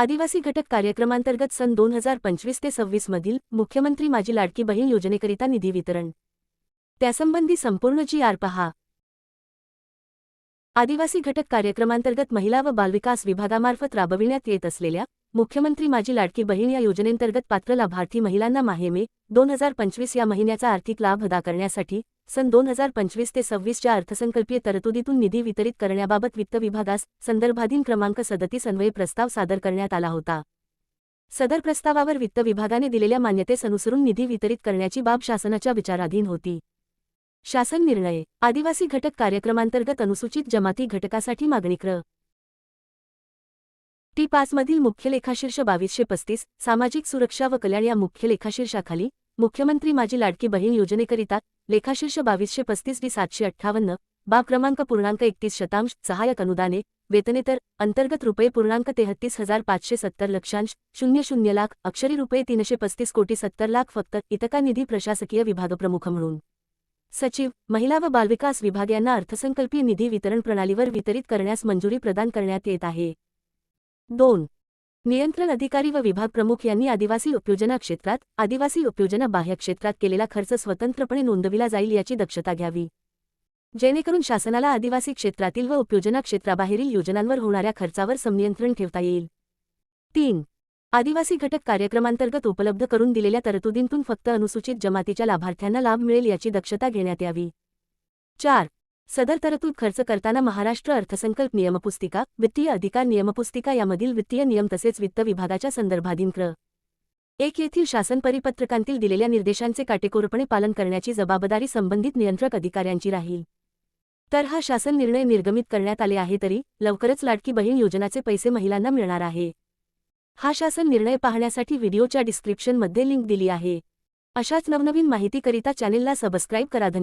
आदिवासी घटक कार्यक्रमांतर्गत सन दोन हजार पंचवीस ते सव्वीस मधील मुख्यमंत्री माझी लाडकी बहीण योजनेकरिता निधी वितरण. त्यासंबंधी संपूर्ण जी आर पहा. आदिवासी घटक कार्यक्रमांतर्गत महिला व बालविकास विभागामार्फत राबविण्यात येत असलेल्या मुख्यमंत्री माझी लाडकी बहीण या योजनेंतर्गत पात्र लाभार्थी महिलांना माहे मे दोन हजार पंचवीस या महिन्याचा आर्थिक लाभ अदा करण्यासाठी सन दोन हजार पंचवीस ते सव्वीसच्या अर्थसंकल्पीय तरतुदीतून निधी वितरित करण्याबाबत वित्त विभागास संदर्भाधीन क्रमांक सदतीस अन्वये प्रस्ताव सादर करण्यात आला होता. सदर प्रस्तावावर वित्त विभागाने दिलेल्या मान्यतेस अनुसरून निधी वितरित करण्याची बाब शासनाच्या विचाराधीन होती. शासन निर्णय आदिवासी घटक कार्यक्रमांतर्गत अनुसूचित जमाती घटकासाठी मागणी क्र. टी पाचमधील मुख्य लेखाशीर्ष बावीसशे पस्तीस सामाजिक सुरक्षा व कल्याण या मुख्य लेखाशीर्षाखाली मुख्यमंत्री माझी लाडकी बहीण योजनेकरिता लेखाशीर्ष बावीसशे पस्तीस डी सातशे अठ्ठावन्न बाब क्रमांक पूर्णांक एकतीस शतांश सहाय्यक अनुदाने वेतनेतर अंतर्गत रुपये पूर्णांक तेहत्तीस हजार पाचशे सत्तर लक्षांश शून्य शून्य लाख अक्षरी रुपये तीनशे पस्तीस कोटी सत्तर लाख फक्त इतका निधी प्रशासकीय विभागप्रमुख म्हणून. सचिव महिला व बालविकास विभाग यांना अर्थसंकल्पीय निधी वितरण प्रणालीवर वितरित करण्यास मंजुरी प्रदान करण्यात येत आहे. दोन नियंत्रण अधिकारी व विभाग प्रमुख यांनी आदिवासी उपयोजना क्षेत्रात आदिवासी उपयोजना बाह्य क्षेत्रात केलेला खर्च स्वतंत्रपणे नोंदविला जाईल याची दक्षता घ्यावी. जेणेकरून शासनाला आदिवासी क्षेत्रातील व उपयोजना क्षेत्राबाहेरील योजनांवर होणाऱ्या खर्चावर संनियंत्रण ठेवता येईल. तीन. आदिवासी घटक कार्यक्रमांतर्गत उपलब्ध करून दिलेल्या तरतुदींतून फक्त अनुसूचित जमातीच्या लाभार्थ्यांना लाभ मिळेल याची दक्षता घेण्यात यावी. चार. सदर तरतूद खर्च करताना महाराष्ट्र अर्थसंकल्प नियमपुस्तिका वित्तीय अधिकार नियमपुस्तिका यामधील वित्तीय नियम तसेच वित्त विभागाच्या संदर्भाधीन क्र. एक येथील शासन परिपत्रकांतील दिलेल्या निर्देशांचे काटेकोरपणे पालन करण्याची जबाबदारी संबंधित नियंत्रक अधिकाऱ्यांची राहील. तर हा शासन निर्णय निर्गमित करण्यात आले आहे तरी लवकरच लाडकी बहीण योजनाचे पैसे महिलांना मिळणार आहे. हा शासन निर्णय पाहण्यासाठी व्हिडिओच्या डिस्क्रिप्शनमध्ये लिंक दिली आहे. अशाच नवनवीन माहितीकरिता चॅनेलला सबस्क्राईब करा. धन्यवाद.